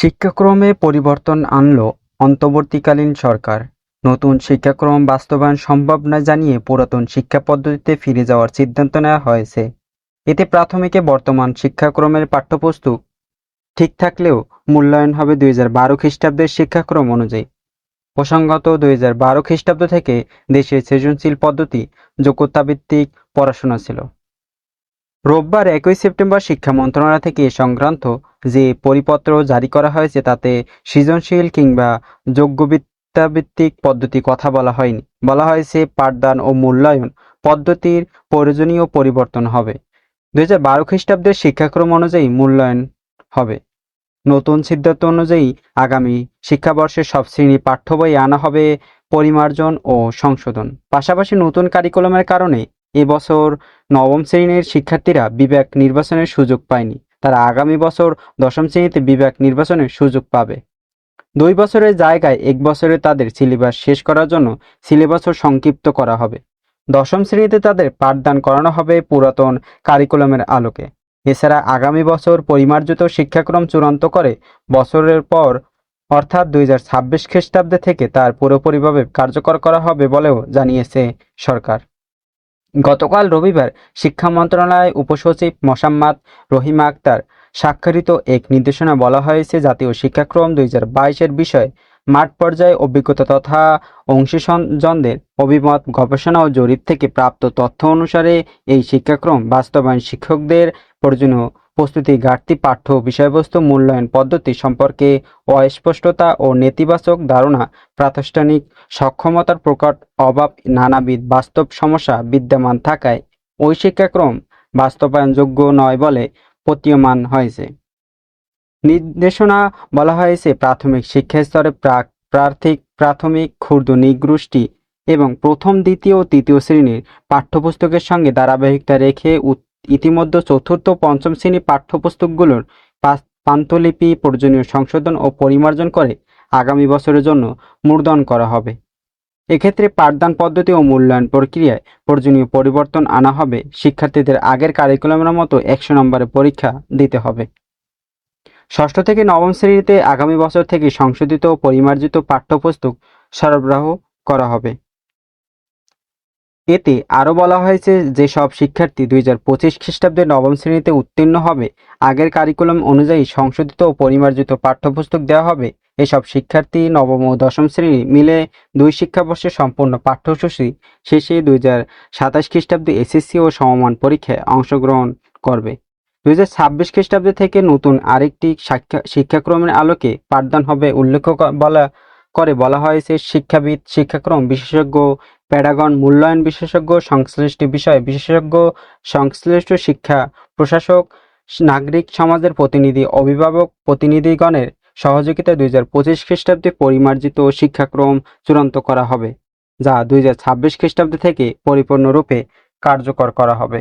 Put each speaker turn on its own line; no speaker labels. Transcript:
শিক্ষাক্রমে পরিবর্তন আনল অন্তর্বর্তীকালীন সরকার। নতুন শিক্ষাক্রম বাস্তবায়ন সম্ভব না জানিয়ে পুরাতন শিক্ষা পদ্ধতিতে ফিরে যাওয়ার সিদ্ধান্ত নেওয়া হয়েছে। এতে প্রাথমিকে বর্তমান শিক্ষাক্রমের পাঠ্যপুস্তক ঠিক থাকলেও মূল্যায়ন হবে দুই হাজার বারো খ্রিস্টাব্দের শিক্ষাক্রম অনুযায়ী। প্রসঙ্গত, দুই হাজার বারো খ্রিস্টাব্দ থেকে দেশে সৃজনশীল পদ্ধতি, যোগ্যতাভিত্তিক পড়াশোনা ছিল। রোববার একই সেপ্টেম্বর শিক্ষা মন্ত্রণালয় থেকে এ সংক্রান্ত যে পরিপত্র জারি করা হয়েছে, তাতে সৃজনশীল কিংবা যোগ্যবিদ্যাভিত্তিক পদ্ধতি কথা বলা হয়নি। বলা হয়েছে পাঠদান ও মূল্যায়ন পদ্ধতির প্রয়োজনীয় পরিবর্তন হবে। দুই হাজার বারো খ্রিস্টাব্দের শিক্ষাক্রম অনুযায়ী মূল্যায়ন হবে। নতুন সিদ্ধান্ত অনুযায়ী আগামী শিক্ষাবর্ষের সব শ্রেণি পাঠ্য বই আনা হবে পরিমার্জন ও সংশোধন। পাশাপাশি নতুন কারিকুলামের কারণে এবছর নবম শ্রেণির শিক্ষার্থীরা বিবেক নির্বাচনের সুযোগ পায়নি। তারা আগামী বছর দশম শ্রেণীতে বিবেক নির্বাচনের সুযোগ পাবে। দুই বছরের জায়গায় এক বছরে তাদের সিলেবাস শেষ করার জন্য সিলেবাসও সংক্ষিপ্ত করা হবে। দশম শ্রেণীতে তাদের পাঠদান করানো হবে পুরাতন কারিকুলামের আলোকে। এছাড়া আগামী বছর পরিমার্জিত শিক্ষাক্রম চূড়ান্ত করে বছরের পর অর্থাৎ দুই হাজার ছাব্বিশ খ্রিস্টাব্দে থেকে তার পুরোপুরিভাবে কার্যকর করা হবে বলেও জানিয়েছে সরকার। গতকাল রবিবার শিক্ষা মন্ত্রণালয় উপসচিব মোসাম্মাদ রহিমা আক্তার স্বাক্ষরিত এক নির্দেশনা বলা হয়েছে জাতীয় শিক্ষাক্রম দুই হাজার বাইশের বিষয়ে মাঠ পর্যায়ে অভিজ্ঞতা তথা অংশীজনদের অভিমত, গবেষণা ও জরিপ থেকে প্রাপ্ত তথ্য অনুসারে এই শিক্ষাক্রম বাস্তবায়ন শিক্ষকদের প্রয়োজনীয় প্রস্তুতি, ঘাটতি, পাঠ্য বিষয়বস্তু, মূল্যায়ন পদ্ধতি সম্পর্কে অস্পষ্টতা ও নেতিবাচক ধারণা, প্রাতিষ্ঠানিক সক্ষমতার প্রকট অভাব, নানাবিধ বাস্তব সমস্যা বিদ্যমান থাকায় ওই শিক্ষাক্রম বাস্তবায়নযোগ্য নয় বলে প্রতীয়মান হয়েছে। নির্দেশনা বলা হয়েছে প্রাথমিক শিক্ষা স্তরে প্রাক, প্রার্থিক, প্রাথমিক, ক্ষুদ্র, নিগোষ্ঠী এবং প্রথম, দ্বিতীয় ও তৃতীয় শ্রেণির পাঠ্যপুস্তকের সঙ্গে ধারাবাহিকতা রেখে ইতিমধ্যে চতুর্থ পঞ্চম শ্রেণির পাঠ্যপুস্তকগুলোর পাস- পান্থলিপি প্রয়োজনীয় সংশোধন ও পরিমার্জন করে আগামী বছরের জন্য মূর্ধন করা হবে। এক্ষেত্রে পাঠদান পদ্ধতি ও মূল্যায়ন প্রক্রিয়ায় প্রয়োজনীয় পরিবর্তন আনা হবে। শিক্ষার্থীদের আগের কারিকুলামের মতো একশো নম্বরে পরীক্ষা দিতে হবে। ষষ্ঠ থেকে নবম শ্রেণীতে আগামী বছর থেকে সংশোধিত ও পরিমার্জিত পাঠ্যপুস্তক সরবরাহ করা হবে। এতে আরও বলা হয়েছে যে সব শিক্ষার্থী দুই হাজার পঁচিশ খ্রিস্টাব্দে নবম শ্রেণীতে উত্তীর্ণ হবে। আগের কারিকুলাম অনুযায়ী সংশোধিত ও পরিমার্জিত পাঠ্যপুস্তক দেওয়া হবে। এসব শিক্ষার্থী নবম ও দশম শ্রেণি মিলে দুই শিক্ষাবর্ষে সম্পূর্ণ পাঠ্যসূচি শেষে দুই হাজার সাতাশ খ্রিস্টাব্দে এসএসসি ও সমমান পরীক্ষায় অংশগ্রহণ করবে। দুই হাজার ছাব্বিশ খ্রিস্টাব্দে থেকে নতুন আরেকটি শিক্ষা শিক্ষাক্রমের আলোকে পাঠদান হবে উল্লেখ বলা, করে বলা হয়েছে শিক্ষাবিদ, শিক্ষাক্রম বিশেষজ্ঞ প্যাডাগন মূল্যায়ন বিশেষজ্ঞ, সংশ্লিষ্ট বিষয়ে বিশেষজ্ঞ, সংশ্লিষ্ট শিক্ষা প্রশাসক, নাগরিক সমাজের প্রতিনিধি, অভিভাবক প্রতিনিধিগণের সহযোগিতায় দুই হাজার পঁচিশ খ্রিস্টাব্দে পরিমার্জিত শিক্ষাক্রম চূড়ান্ত করা হবে, যা দুই হাজার ছাব্বিশ খ্রিস্টাব্দ থেকে পরিপূর্ণরূপে কার্যকর করা হবে।